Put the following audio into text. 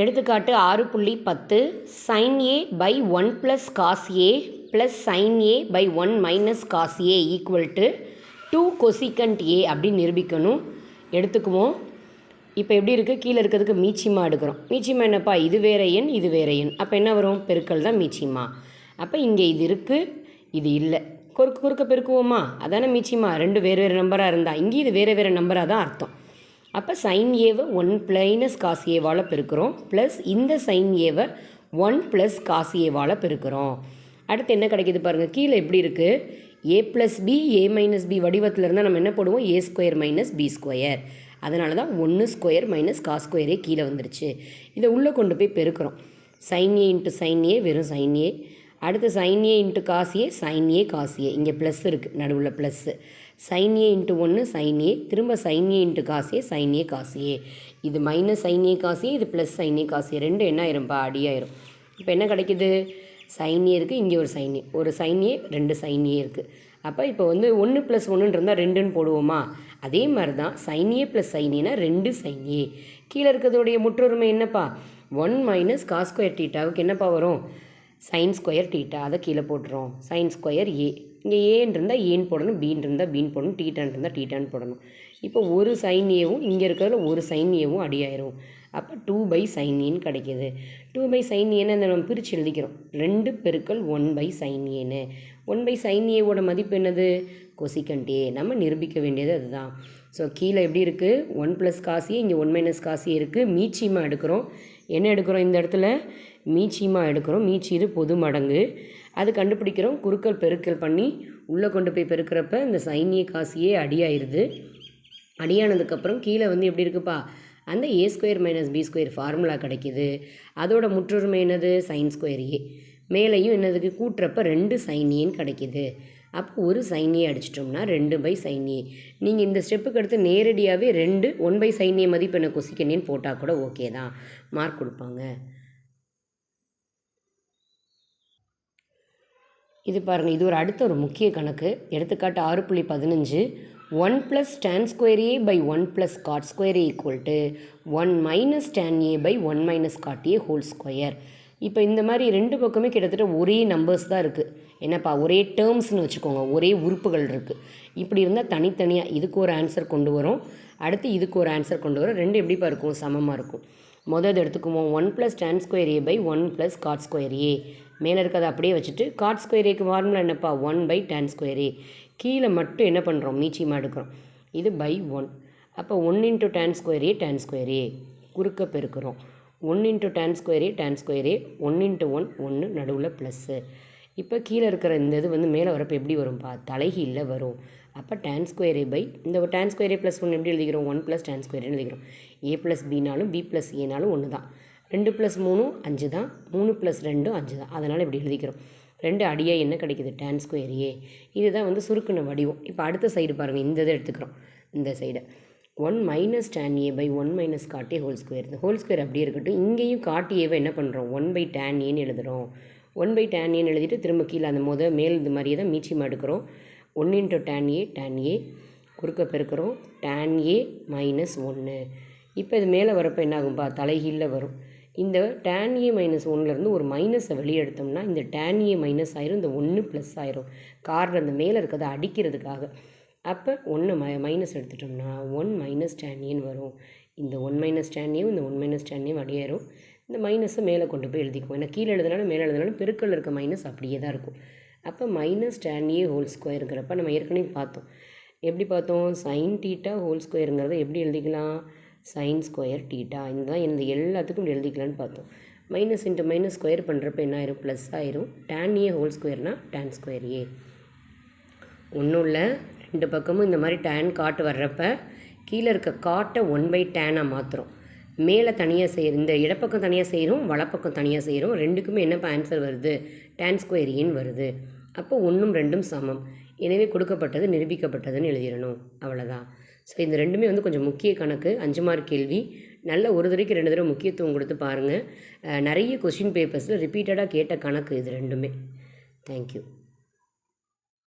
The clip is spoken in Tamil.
எடுத்துக்காட்டு ஆறு புள்ளி பத்து sine A by one plus cos A plus sine A by one minus cos A equal to two cosecant A அப்படின்னு நிரூபிக்கணும். எடுத்துக்குவோம். இப்போ எப்படி இருக்குது கீழே இருக்கிறதுக்கு மீச்சிமா எடுக்கிறோம். மீச்சிமா என்னப்பா? இது வேற எண் இது வேற எண். அப்போ என்ன வரும்? பெருக்கல் தான் மீச்சிமா. அப்போ இங்கே இது இருக்குது இது இல்லை. குறுக்கு குறுக்க பெருக்குவோமா? அதானே மீச்சிமா. ரெண்டு வேறு வேறு நம்பராக இருந்தால் இங்கேயும் இது வேறு வேறு நம்பராக தான் அர்த்தம். அப்போ சைன் ஏவை ஒன் ப்ளைனஸ் காஸ் ஏவால் பெருக்கிறோம். ப்ளஸ் இந்த சைன் ஏவை ஒன் ப்ளஸ் காஸ் ஏவால் பெருக்கிறோம். அடுத்து என்ன கிடைக்கிது பாருங்கள் கீழே எப்படி இருக்குது A plus B A minus B வடிவத்தில் இருந்தால் நம்ம என்ன போடுவோம்? A square minus B square அதனால தான் ஒன்று ஸ்கொயர் மைனஸ் காஸ் ஸ்கொயரே கீழே வந்துருச்சு. இதை உள்ளே கொண்டு போய் பெருக்கிறோம். Sine A into sine A வெறும் சைன் ஏ அடுத்து sine A into cos A A sine A cos A இங்கே ப்ளஸ் இருக்குது நடுவில் ப்ளஸ்ஸு சைன் ஏ இன்ட்டு ஒன்று சைன் ஏ திரும்ப sine A into cos A A sine A cos A இது minus sine A cos A இது plus sine A cos A ரெண்டு என்ன ஆயிரும்ப்பா அடியாயிரும் இப்போ என்ன கிடைக்குது சைன் ஏ இருக்குது இங்கே ஒரு சைன் ஏ ஒரு சைன் ஏ ரெண்டு சைன் ஏ இருக்குது அப்போ இப்போ வந்து ஒன்று ப்ளஸ் ஒன்றுன்னு இருந்தால் ரெண்டுன்னு போடுவோமா அதே மாதிரி தான் சைன் ஏ ப்ளஸ் சைன் ஏனா ரெண்டு சைன் ஏ கீழே இருக்கிறதுடைய முற்றொருமை என்னப்பா ஒன் மைனஸ் காஸ் டீட்டாவுக்கு என்னப்பா வரும் சைன் ஸ்கொயர் டீட்டா அதை கீழே போட்டுரும் சைன் ஸ்கொயர் ஏ இங்கே ஏன்னு இருந்தால் ஏன்னு போடணும் பீன் இருந்தால் பீன் போடணும் டீட்டான் இருந்தால் டீட்டான்னு போடணும். இப்போ ஒரு சைன் ஏவும் இங்கே இருக்கிறதுல ஒரு சைன் ஏவும் அடியாயிரும். அப்போ டூ பை சைன் ஏன்னு கிடைக்கிது. டூ பை சைன் ஏன்னு அந்த நம்ம பிரித்து எழுதிக்கிறோம். ரெண்டு பெருக்கள் ஒன் பை சைன் ஏன்னு ஒன் பை சைன் ஏவோட மதிப்பு என்னது? கொசிக்கண்டே நம்ம நிரூபிக்க வேண்டியது அதுதான். ஸோ கீழே எப்படி இருக்குது ஒன் ப்ளஸ் காசி இங்கே ஒன் மைனஸ் காசி இருக்குது மீச்சிமா எடுக்கிறோம். என்ன எடுக்கிறோம் இந்த இடத்துல? மீச்சிமா எடுக்கிறோம். மீச்சி இது பொது மடங்கு. அது கண்டுபிடிக்கிறோம். குறுக்கல் பெருக்கல் பண்ணி உள்ளே கொண்டு போய் பெருக்கிறப்ப இந்த சைனிய காசியே அடியாயிருது. அடியானதுக்கப்புறம் கீழே வந்து எப்படி இருக்குப்பா? அந்த A square minus B square formula கிடைக்கிது. அதோட முற்றுரிமை என்னது? சைன் ஸ்கொயர் ஏ மேலேயும் என்னதுக்கு? கூட்டுறப்ப ரெண்டு சைனியன்னு கிடைக்கிது. அப்போ ஒரு சைனியை அடிச்சிட்டோம்னா ரெண்டு பை சைனியே நீங்கள் இந்த ஸ்டெப்புக்கு அடுத்து நேரடியாகவே ரெண்டு ஒன் பை சைனியை மதிப்பெண்ணை மதிப்பு என்ன கொசிக்கணேன்னு போட்டால் கூட ஓகே தான். மார்க் கொடுப்பாங்க. இது பாருங்கள் இது ஒரு அடுத்த ஒரு முக்கிய கணக்கு. எடுத்துக்காட்டு ஆறு புள்ளி பதினஞ்சு. One plus tan square A by one plus cot square A equal to one minus tan A by one minus cot A whole square. இப்போ இந்த மாதிரி ரெண்டு பக்கமே கிட்டத்தட்ட ஒரே நம்பர்ஸ் தான் இருக்குது என்னப்பா ஒரே டேர்ம்ஸ்னு வச்சுக்கோங்க ஒரே உறுப்புகள் இருக்குது இப்படி இருந்தால் தனித்தனியாக இதுக்கு ஒரு ஆன்சர் கொண்டு வரும். அடுத்து இதுக்கு ஒரு ஆன்சர் கொண்டு வரும். ரெண்டு எப்படிப்பா இருக்கும்? சமமாக இருக்கும். மொதல் எடுத்துக்குவோம். One plus tan square A by one plus cot square A மேலே இருக்கிறத அப்படியே வச்சுட்டு காட் ஸ்கொயர் ஏக்கு ஃபார்முலா என்னப்பா? One by tan square A கீழே மட்டும் என்ன பண்ணுறோம் மீச்சியமாக எடுக்கிறோம். இது பை ஒன் அப்போ one into tan square A tan square A குறுக்க பெருக்கிறோம். One into tan square A tan square A one into one ஒன்று நடுவில் ப்ளஸ்ஸு இப்போ கீழே இருக்கிற இந்த இது வந்து மேலே வரப்போ எப்படி வரும்பா தலைகீழில் வரும். அப்போ டேன் ஸ்கொயர் ஏ பை இந்த ஒரு tan square A plus one எப்படி எழுதிக்கிறோம்? ஒன் ப்ளஸ் டேன் ஸ்கொயர் எழுதிக்கிறோம். ஏ ப்ளஸ் பினாலும் பி ப்ளஸ் ஏனாலும் ஒன்று தான் ரெண்டு ப்ளஸ் மூணும் அஞ்சு தான் மூணு ப்ளஸ் ரெண்டும் அஞ்சு தான் அதனால் இப்படி எழுதிக்கிறோம். ரெண்டு அடியாக என்ன கிடைக்குது? டேன் ஸ்கொயர் ஏ இதுதான் வந்து சுருக்குன வடிவம். இப்போ அடுத்த சைடு பாருங்கள் இந்த இதை எடுத்துக்கிறோம். இந்த சைடை one minus tan A by one minus cot A whole square இந்த ஹோல் ஸ்கொயர் அப்படியே இருக்கட்டும். இங்கேயும் காட்டி ஏவை என்ன பண்ணுறோம் ஒன் பை டேன் ஏன்னு எழுதுகிறோம் ஒன் பை டேன் ஏன்னு எழுதிட்டு திரும்ப கீழே அந்த முத மேல் இந்த மாதிரியே தான் மீச்சியமாக எடுக்கிறோம். One into tan A tan A குறுக்க பெருக்கிறோம். டேன் ஏ மைனஸ் ஒன்று. இப்போ இது மேலே வரப்போ என்ன ஆகும்பா தலைகீழில் வரும். இந்த டேன் ஏ மைனஸ் ஒன்லேருந்து ஒரு மைனஸை வெளியே எடுத்தோம்னா இந்த டேன் ஏ மைனஸ் ஆயிரும். இந்த ஒன்று ப்ளஸ் ஆயிரும். காரணம் அந்த மேலே இருக்கிறத அடிக்கிறதுக்காக. அப்போ ஒன்று மை மைனஸ் எடுத்துட்டோம்னா ஒன் மைனஸ் டேன் ஏன்னு வரும். இந்த ஒன் மைனஸ் டேன் ஏவும் இந்த ஒன் மைனஸ் டேன் ஏவும் அடியாயிரும். இந்த மைனஸை மேலே கொண்டு போய் எழுதிக்குவோம். ஏன்னா கீழே எழுதினாலும் மேலே எழுதினாலும் பெருக்கல் இருக்க மைனஸ் அப்படியே தான் இருக்கும். அப்போ மைனஸ் டேன் ஏ ஹோல் ஸ்கொயருங்கிறப்ப நம்ம ஏற்கனவே பார்த்தோம். எப்படி பார்த்தோம்? சைன் டீட்டா ஹோல் ஸ்கொயருங்கிறத எப்படி எழுதிக்கலாம்? சைன் ஸ்கொயர் டீட்டா இதுதான் இந்த எல்லாத்துக்கும் இப்படி எழுதிக்கலான்னு பார்த்தோம். மைனஸ் இன்ட்டு மைனஸ் ஸ்கொயர் பண்ணுறப்ப என்ன ஆயிரும்? ப்ளஸ் ஆயிரும். டேன் ஏ ஹோல் ஸ்கொயர்னால் டேன் ஸ்கொயர் ஏ ஒன்றும் இல்லை. ரெண்டு பக்கமும் இந்த மாதிரி டேன் காட்டு வர்றப்ப கீழே இருக்க காட்டை ஒன் பை டேனாக மாற்றுறோம் மேலே தனியாக செய்கிற இந்த இடப்பக்கம் தனியாக செய்கிறோம் வலப்பக்கம் தனியாக செய்கிறோம் ரெண்டுக்குமே என்னப்போ ஆன்சர் வருது? டேன் ஸ்கொயர் ஏன்னு வருது. அப்போ ஒன்றும் ரெண்டும் சமம். எனவே கொடுக்கப்பட்டது நிரூபிக்கப்பட்டதுன்னு எழுதிடணும். அவ்வளோதான் ஸோ இந்த ரெண்டுமே வந்து கொஞ்சம் முக்கிய கணக்கு அஞ்சு மார்க் கேள்வி. நல்ல ஒரு தடவைக்கு ரெண்டு தடவை முக்கியத்துவம் கொடுத்து பாருங்கள் நிறைய கொஷின் பேப்பர்ஸில் ரிப்பீட்டடாக கேட்ட கணக்கு இது ரெண்டுமே. தேங்க்யூ